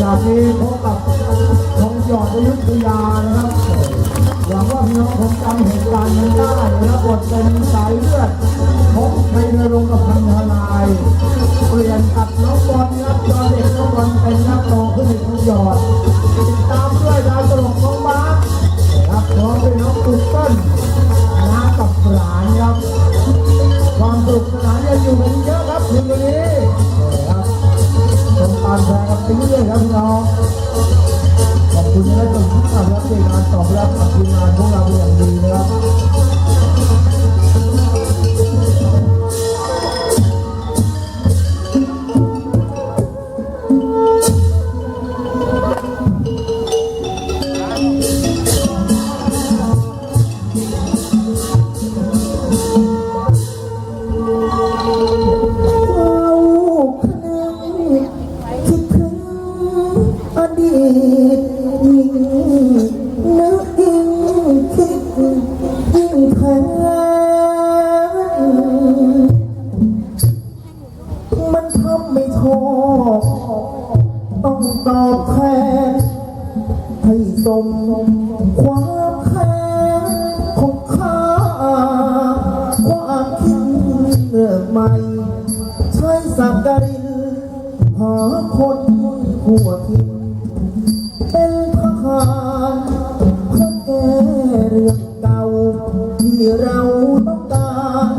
จากนี้พบกับทองหยอดอยุธยานะครับหวังว่าพี่น้องคงจำเหตุการณ์นั้นได้นะครับบทเป็นสายเลือดพบในโรงกับพันธลาย เปลี่ยนกับน้องบอลานรับในงานตอบรับกับทีมงานของเราเป็นอย่างดีนะครับ แทนให้สมความแค้นของข้าความคิดเมื่อใหม่ ใช้สักกรินหาคนหัวทิมเป็นทหารเพื่อแก้เรื่องเก่า ที่เราต้องการ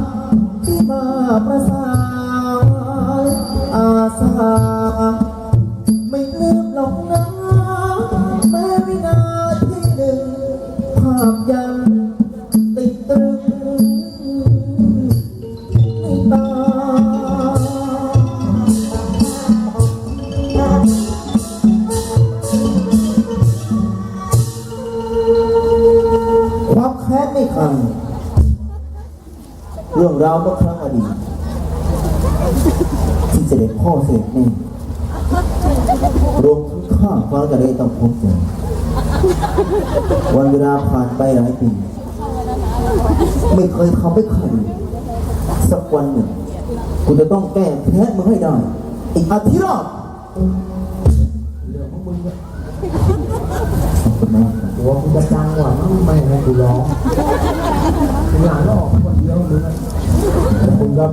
ที่มาประสานอาสาาพยังติดตรึงในตาความแค้นไม่คันเรื่องราวเมื่อครั้งอดีตที่เสด็จพ่อเสด็จแม่รวมทั้งข้าฟ้าจะได้ต้องพบเจอ วันเวลาผ่านไปหลายปี ไม่เคยทำให้ใครสักวันหนึ่งกูจะต้องแก้แค้นมึงให้ได้อีกอาทิตย์รอบเรื่องของมึงเนี่ยขอบคุณมากครับตัวมึงจะจังกว่ามึงไม่ให้กูร้องทีหลังก็ออกคนเดียวมึงอะขอบคุณครับ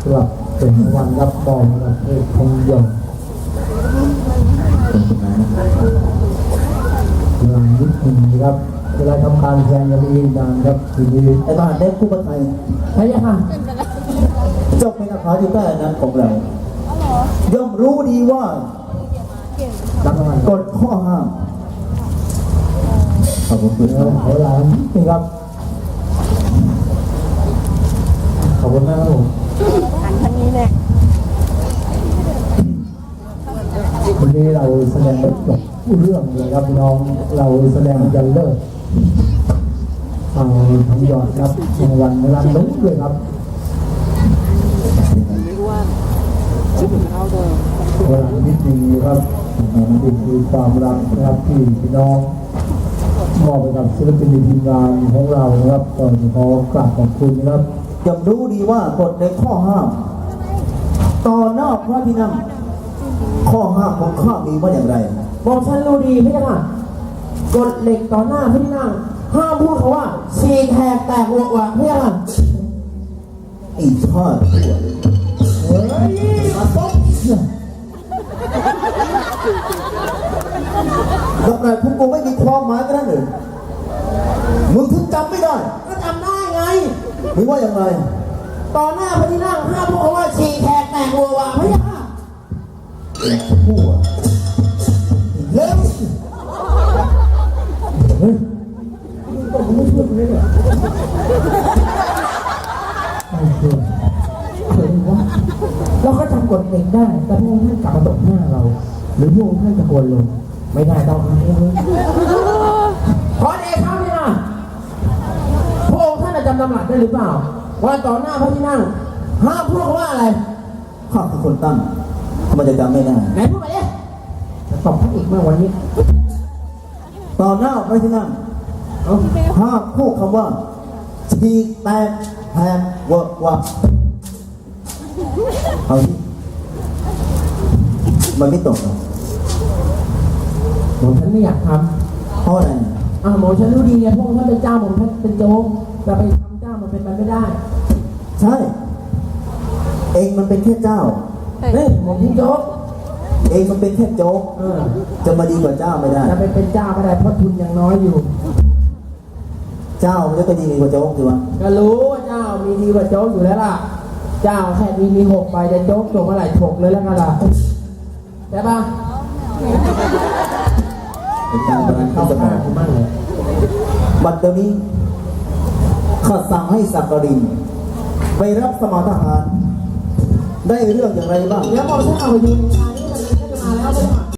สำหรับเป็นรางวัลรับมองนะครับเอกทองหยอด รื่องนิดหนึ่งนะครับเวลาทำการแทนยังมีนานครับทีนี้ไอ้บ้านเด็กคู่ประไทยใช่ยังค่ะจ้าเป็นอาคาอยู่ใต้นั้นของเราย่อมรู้ดีว่ารับรางกฎข้อห้ามขอบคุณครับขอลานี่ครับ ขอบคุณมากครับผมหันทางนี้แหละวันนี้เราแสดงจบ เรื่องเลยครับน้องเราแสดงยันเลิกเอาทั้งยอดครับรางวัลรางลุ้ด้วยครับเวลานิดนึงครับนี่คือความรักนะครับที่พี่น้องมอบไปกับศิลปินในทีมงานของเรานะครับก็ขอกราบขอบคุณนะครับย่อมรู้ดีว่ากฎในข้อห้ามต่อหน้าพระที่นั่งข้อห้ามของข้ามีว่าอย่างไร บอกฉันรู้ดีพี่ค่ะกดเหล็กต่อหน้าพี่นั่งห้ามพูดเขาว่าฉีกแหกแตกหัวหวะพี่ค่ะไอ้ชาติชั่วเฮ้ยมาปุ๊บแล้วแต่พวกกูไม่มีความหมายกันนั่นหรือมึงถึงจำไม่ได้ก็จำได้ไงมึงว่าอย่างไรต่อหน้าพี่นั่งห้ามพูดเขาว่าฉีกแหกแตกหัวหวะพี่ค่ะชั่ว เร็วเฮ้ยต้องไม่ช่วยกูเลยเหรอไม่ช่วยเฮ้ยวะเราก็จำกดเหล็กได้แต่พระองค์ท่านกลับมาตบหน้าเรา หรือพระองค์ท่านจะโกนลง ไม่ได้ต้องให้เลยขอเดชะพี่นะพระองค์ท่านจะจำตำหนักได้หรือเปล่า ว่าต่อหน้าพระที่นั่งห้ามพูดเขาว่าอะไรข้าคือคนตั้งทำไมจะจำไม่ได้ไหนพูดมาดิจะ ตบพระอีกเมื่อวันนี้ ต่อหน้าพระที่นั่งห้ามพูดคำว่าฉีกแตกแหกเวอะวะเอาที่มันไม่ตกหรอกหมอฉันไม่อยากทเพราะอะไรำอ้าวหมอฉันรู้ดีไงพวกท่านเป็นเจ้าหมอท่านเป็นโจ๊กจะไปทำเจ้ามันเป็นไปไม่ได้ใช่ เองมันเป็นแค่เจ้า เฮ้ยหมอพี่โจ๊ก เองมันเป็นแค่โจ๊กเออจะมาดีกว่าเจ้าไม่ได้ จะไปเป็นเจ้าไม่ได้เพราะทุนยังน้อยอยู่ เจ้ามันจะไปดีกว่าโจ๊กสิวะก็รู้ว่าเจ้ามีดีกว่าโจ๊กอยู่แล้วล่ะ เจ้าแค่มีมีหกใบแต่โจ๊กจบเมื่อไหร่ถกเลยแล้วกันล่ะใช่ปะเป็นการประกันเข้าเข้าสมข้าองงผมบ้างเลยบัดเดี๋ยวนี้ข้าสั่งให้สักกรินไปรับสมาทหาร ได้เรื่องอย่างไรบ้างเดี๋ยวบอกฉันเอาไปดู เรา